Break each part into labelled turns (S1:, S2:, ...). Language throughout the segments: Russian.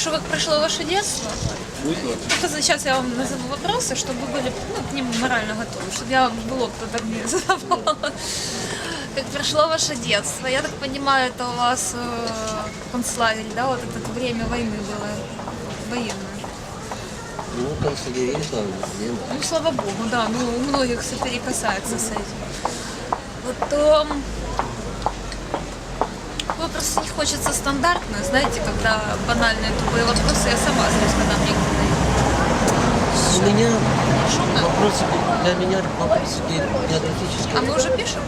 S1: Что как прошло ваше детство? Просто сейчас я вам назову вопросы, чтобы вы были ну, к ним морально готовы, чтобы я вам лоб тогда не задавала. Как прошло ваше детство? Я так понимаю, это у вас э, концлагерь, да, вот это время войны было, военное.
S2: Ну, концлагерей, слава богу, не было.
S1: Ну, слава богу, да, ну, у многих соприкасается с этим. Потом... Просто не хочется стандартно, знаете, когда банальные тупые вопросы, я сама злюсь, когда мне.
S2: У меня
S1: Шумно?
S2: вопросы, для меня вопросы би-
S1: А
S2: биографические.
S1: мы уже пишем?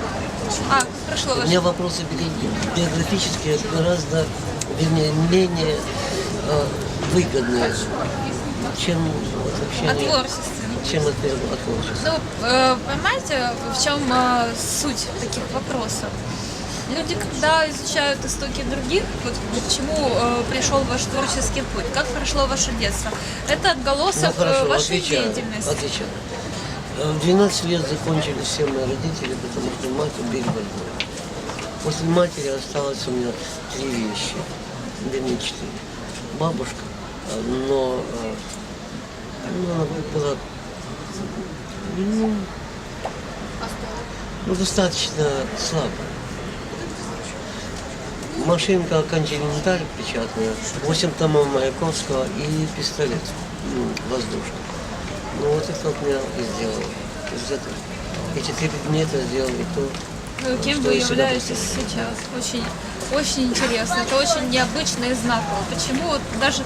S1: А, прошло
S2: У
S1: ваше
S2: меня вопросы би- биографические гораздо, вернее, менее э, выгодные, чем вот,
S1: о
S2: общение,
S1: творчестве?
S2: чем от, от творчества.
S1: Ну, э, понимаете, в чем э, суть таких вопросов? Люди, когда изучают истоки других, вот к чему э, пришел ваш творческий путь, как прошло ваше детство, это отголосок
S2: Ну
S1: э,
S2: хорошо,
S1: вашей
S2: отвечаю,
S1: деятельности.
S2: отвечаю. Э, В 12 лет закончили все мои родители, потому что мать убили больной. После матери осталось у меня три вещи, вернее четыре. Бабушка, э, но э, ну, она была ну, ну, достаточно слабая. Машинка «Континенталь» печатная, 8 томов Маяковского и пистолет воздушный. Ну вот это вот меня и сделало. Из этого. Эти три предмета сделали то,
S1: Ну, кем вы
S2: я
S1: являетесь сейчас? Очень, очень интересно. Это очень необычно и знаково. Почему вот даже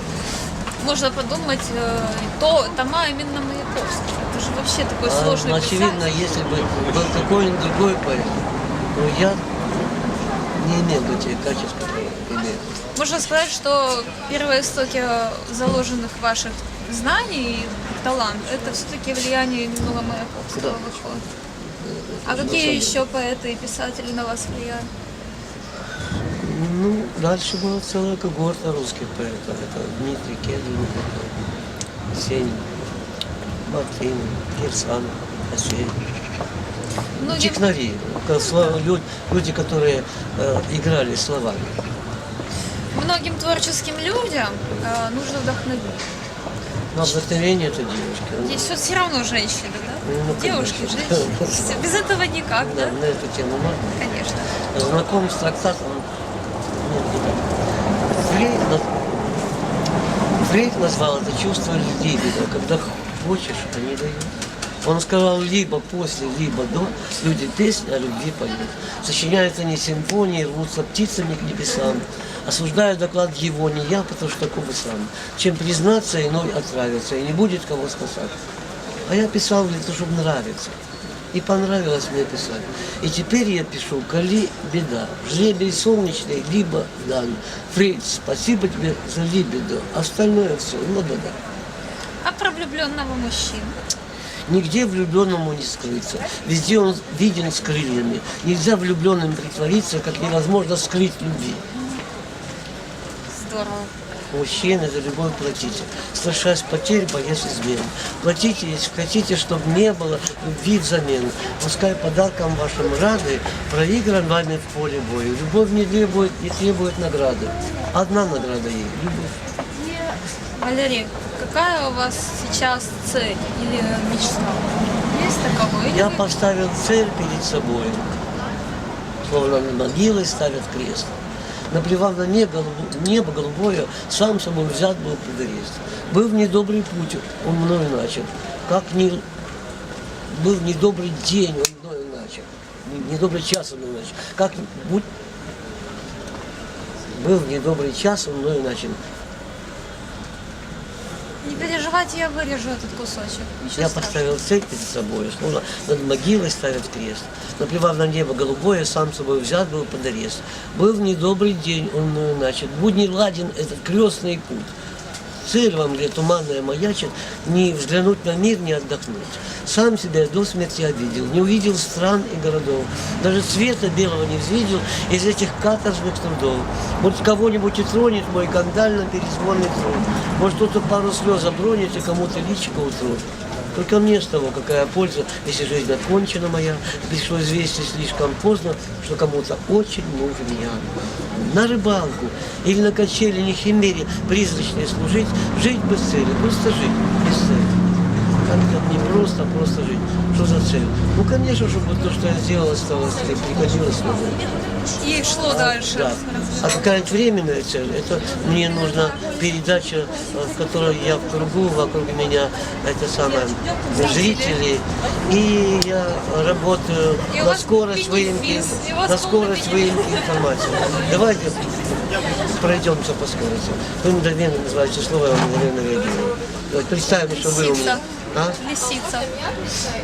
S1: можно подумать, э, то тома именно Маяковского. Это же вообще такой
S2: А,
S1: сложный
S2: ну, очевидно,
S1: писатель.
S2: если бы был какой-нибудь другой поэт, но я не бы тех качеств, которые имею.
S1: Можно сказать, что первые истоки заложенных ваших знаний и талант это все-таки влияние именно Маяковского
S2: Да.
S1: выходит. А какие еще поэты и писатели на вас влияют?
S2: Ну, дальше была целая когорта русских поэтов. Это Дмитрий Кедрин, Сенин, Мартин, Кирсанов, Асеев.
S1: Многим,
S2: Технари, лю- люди, которые э, играли словами.
S1: многим творческим людям э, нужно вдохновение.
S2: Но вдохновение это девушки.
S1: Здесь все равно женщины, да?
S2: Ну,
S1: Девушки,
S2: конечно.
S1: женщины. Без этого никак,
S2: Да,
S1: да?
S2: на эту тему можно.
S1: Конечно.
S2: Знаком с трактатом ну, не так. Фрейд, наз- Фрейд назвал это чувство либидо, когда хочешь, а не дают. Он сказал, либо после, либо до, люди песни о любви поют. Сочиняют они симфонии, рвутся птицами к небесам. Осуждаю доклад его не я, потому что такого сам. Чем признаться, иной отравится, и не будет кого спасать. А я писал для того, чтобы нравиться. И понравилось мне писать. И теперь я пишу, коли беда, жребий солнечный, либо дан. Фрейд, спасибо тебе за либидо. Остальное все, ну да да.
S1: А про влюбленного мужчину?
S2: Нигде влюбленному не скрыться. Везде он виден с крыльями. Нельзя влюбленным притвориться, как невозможно скрыть любви.
S1: Здорово.
S2: Мужчины за любовь платите. Страшась потерь, боясь измен. Платите, если хотите, чтобы не было любви взамен. Пускай подарком вашим рады, проигран вами в поле боя. Любовь не требует, не требует награды. Одна награда ей – любовь.
S1: Валерий, какая у вас сейчас цель или мечта? Есть таковой?
S2: Я поставил цель перед собой. Словно над могилой ставят крест. Наплевав на небо, небо голубое, сам собой взят был под арест. Был недобрый путь, он мною начал. Как не... Был недобрый день, он мною начал. Не- Недобрый час он мною начал. Как будь... Был недобрый час, он мною начал.
S1: Не переживайте, я вырежу этот кусочек. Ничего
S2: Я
S1: страшного.
S2: поставил цель перед собой, словно над могилой ставят крест. Наплевав на небо голубое, сам собой взят был под арест. Был недобрый день, он мною начат. Будь не ладен этот крестный путь. Цель вам, где туманная маячит, не взглянуть на мир, не отдохнуть. Сам себя до смерти обидел, не увидел стран и городов. Даже цвета белого не взвидел из этих каторжных трудов. Может, кого-нибудь и тронет мой кандально перезвонный труд. Может, кто-то пару слез обронит и кому-то личико утрут. Только мне с того, какая польза, если жизнь окончена моя, пришло известие слишком поздно, что кому-то очень нужен я. На рыбалку или на качели, не химере, призрачной служить, жить без цели, просто жить без цели. Как-то не просто, а просто жить. Что за цель? Ну, конечно, чтобы то, что я сделал, осталось, пригодилось.
S1: И шло дальше.
S2: Да. А какая-нибудь временная цель, это мне нужна передача, э, в которой я в кругу, вокруг меня это самое, зрители, и я работаю
S1: И
S2: на скорость выемки, на скорость выемки информации. Давайте пройдемся по скорости. Вы мгновенно называете слово, я вам мгновенно реагирую. Представим, что вы у меня.
S1: Лисица.
S2: А?
S1: Лисица.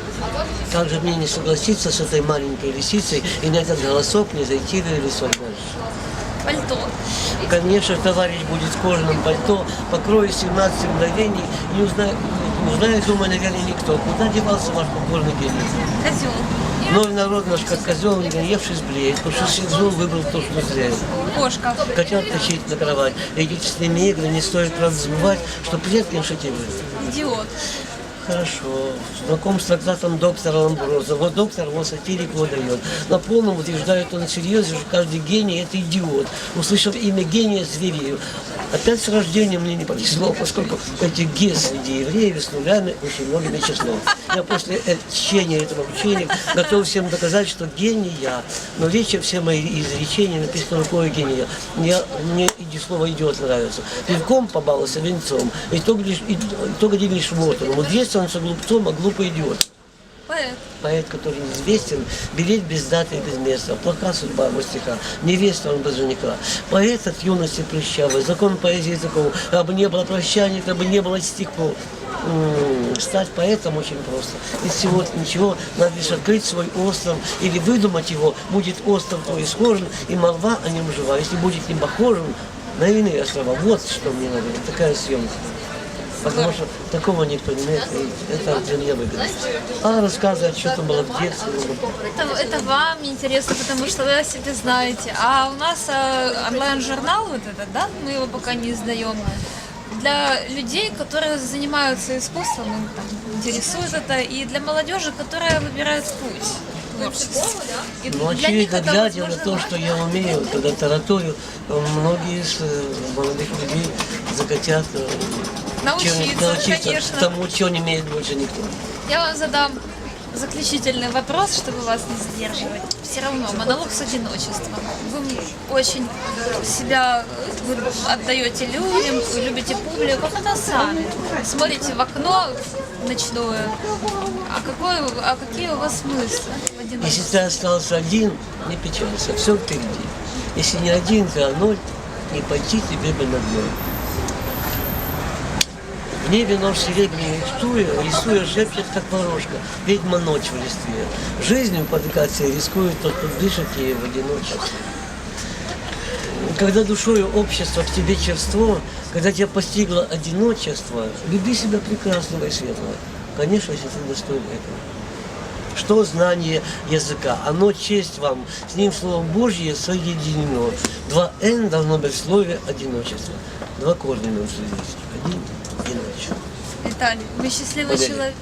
S2: Как же мне не согласиться с этой маленькой лисицей и на этот голосок не зайти в лесок дальше?
S1: Пальто.
S2: Конечно, товарищ будет в кожаном пальто, покрою 17 мгновений, не узнает, не узнает, думаю, наверное, никто. Куда девался ваш покорный гений?
S1: Козел.
S2: Новый народ наш, как козел, не наевшись блеет, потому что Синзул выбрал то, что зря.
S1: Кошка.
S2: Котят тащить на кровать. Эдическими игры не стоит, правда, забывать, что предки были.
S1: Идиот.
S2: Хорошо. Знаком с трактатом доктора Ламброза. Вот доктор его сатирик выдает. На полном утверждает он серьезно, что каждый гений – это идиот. Услышав имя гения, зверею. Опять с рождения мне не повезло, поскольку эти ге среди евреев с нулями очень многими числом. Я после э- чтения этого учения готов всем доказать, что гений я. Но вечер все мои изречения написаны рукой гения. Мне, мне и слово идиот нравится. Пивком побаловался венцом. И то, глядишь, и, и то годи лишь мотором. Вот есть он со глупцом, а глупый идиот.
S1: Поэт.
S2: Поэт, который неизвестен, билет без даты и без места, плоха судьба его стиха, невеста он без жениха. Поэт от юности прыщавый, закон поэзии такого, а бы не было прощания, то бы не было стихов. М, Стать поэтом очень просто. Из всего ничего, надо лишь открыть свой остров или выдумать его, будет остров твой схожен, и молва о нем жива. Если будет не похожим на иные острова, вот что мне надо, такая съемка. Потому что такого никто не умеет, и это для меня выгодно. А рассказывать, что там было в детстве, ну,
S1: Это, это вам интересно, потому что вы о себе знаете. А у нас э, онлайн-журнал вот этот, да, мы его пока не издаем. Для людей, которые занимаются искусством, им там интересует это, и для молодежи, которая выбирает путь
S2: Ну,
S1: для них
S2: очевидно,
S1: это,
S2: глядя на то, что я умею, когда тараторю, многие из э, молодых людей захотят э,
S1: Научиться,
S2: чем- научиться
S1: конечно.
S2: тому, чего не умеет больше никто.
S1: Я вам задам заключительный вопрос, чтобы вас не сдерживать. Все равно монолог с одиночеством. Вы очень себя вы отдаете людям, вы любите публику, это сами. Смотрите в окно ночное. А, какой, а какие у вас мысли в
S2: Если
S1: одиночестве?
S2: ты остался один, не печалься, все впереди. Если не один, а ноль, не пойти тебе бы на дно. В небе нож серебряный рисуя, рисуя, шепчет, как ворожка. Ведьма ночь в листве. Жизнью подвигаться рискует тот, кто дышит ей в одиночестве. Когда душою общество к тебе черство, когда тебя постигло одиночество, люби себя прекрасного и светлого. Конечно, если ты достоин этого. Что знание языка? Оно честь вам. С ним Слово Божье соединено. Два «н» должно быть в слове одиночество. Два корня нужно здесь. Один.
S1: Виталий, вы счастливый человек.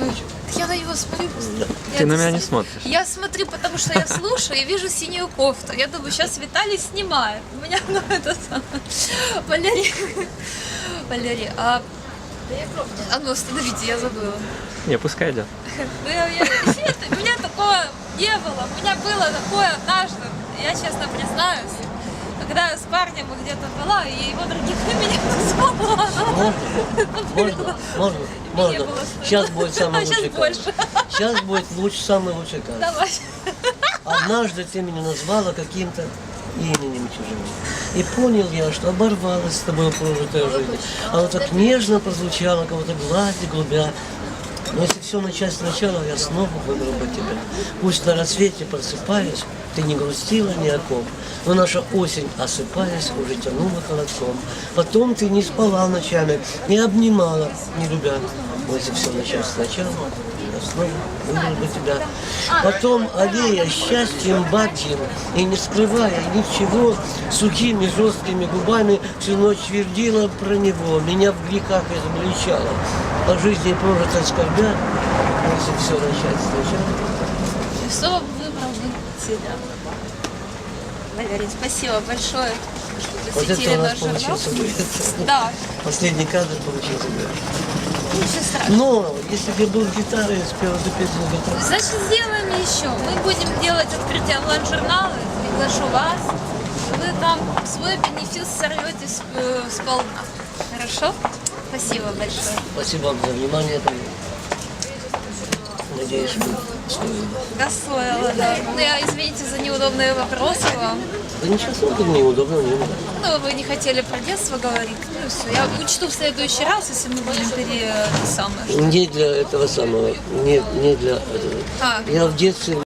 S1: Ой, Я на него смотрю.
S2: Да.
S1: Я
S3: Ты на
S1: это
S3: меня не смотришь.
S1: Я смотрю, потому что я слушаю и вижу синюю кофту. Я думаю, сейчас Виталий снимает. У меня ну, это самое. Валерий. Валерий, а... А ну остановите, я забыла.
S3: Не, пускай идет.
S1: Ну, я- я- у меня такого не было. У меня было такое однажды, я честно признаюсь, когда я с парнем где-то была, и его других.
S2: Можно? Можно? Можно? Сейчас будет самый
S1: А
S2: лучший кадр. Сейчас будет лучший, самый лучший кадр.
S1: Давай.
S2: Однажды ты меня назвала каким-то именем чужим. И понял я, что оборвалась с тобой прожитая жизнь. Она так нежно прозвучала, кого-то гладя, глубя. Но если все начать сначала, я снова выбрал бы тебя. Пусть на рассвете просыпаясь, ты не грустила ни о ком, но наша осень, осыпаясь, уже тянула холодком. Потом ты не спала ночами, не обнимала, не любя. Но если все начать сначала, может быть, тебя. Потом аллея счастьем бабьим, и не скрывая ничего, сухими жесткими губами всю ночь твердила про него, меня в грехах изобличала. По жизни прожитой скорбя, если все начать сначала.
S1: Что выбрал бы тебя? Валерий, спасибо большое, что
S2: Вот
S1: посетили
S2: это у нас
S1: наш журнал. Да,
S2: Последний кадр получился. Но, если бы был гитарой, я спел эту песню гитарой.
S1: Значит, сделаем еще. Мы будем делать открытие онлайн-журнала. Приглашу вас. Вы там свой бенефис сорвете с, э, сполна. Хорошо? Спасибо большое.
S2: Спасибо вам за внимание. Надеюсь, что стоило.
S1: Да. Ну, я, извините за неудобные вопросы вам.
S2: Да ничего особенного, неудобно, не было.
S1: Ну, вы не хотели про детство говорить. Ну, все. Я учту в следующий раз, если мы будем пере... это самое.
S2: Не для этого самого, не, не для этого.
S1: А,
S2: Я в детстве